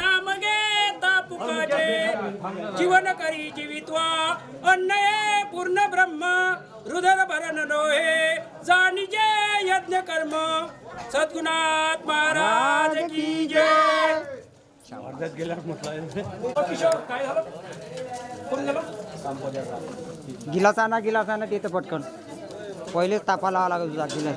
नाम घेता पुकाचे जीवन करी जीवित्वा अन्न हे पूर्ण ब्रह्म हृदय भरण नोहे जाणीजे यज्ञ कर्म. सद्गुणात महाराज की जय. किशोर काय झालं? कोण झालं? गिलास आणा गिलास आणा तिथं पटकन. पहिलेच तापा लावा लागत तुझा गिलास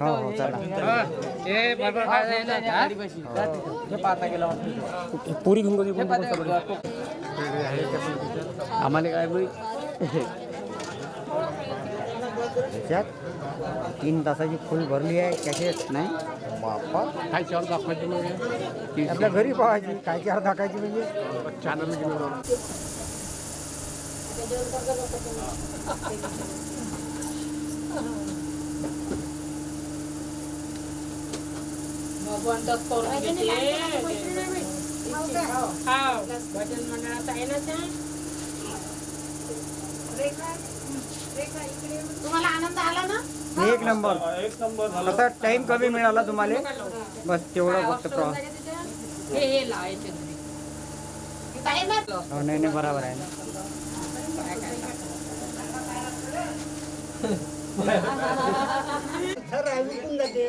हो हो चला. पुरी घेऊन आम्हाला काय बाई त्याच्यात तीन तासाची फुल भरली आहे कॅशेट नाही बापा काय चार दाखवायची म्हणजे आपल्या घरी पाहायची काय काय दाखवायची म्हणजे चॅनल घेऊन भजन मंडळात आहे ना त्या तुम्हाला आनंद आला ना? एक नंबर. एक नंबर आता टाइम कमी मिळाला तुम्हाला. बस तेवढं फक्त प्रवास. हे हे लावायचे. हो नाही नाही बरोबर आहे ना. ಸರ್ ಅಲ್ಲಿ ಕುಂದಕ್ಕೆ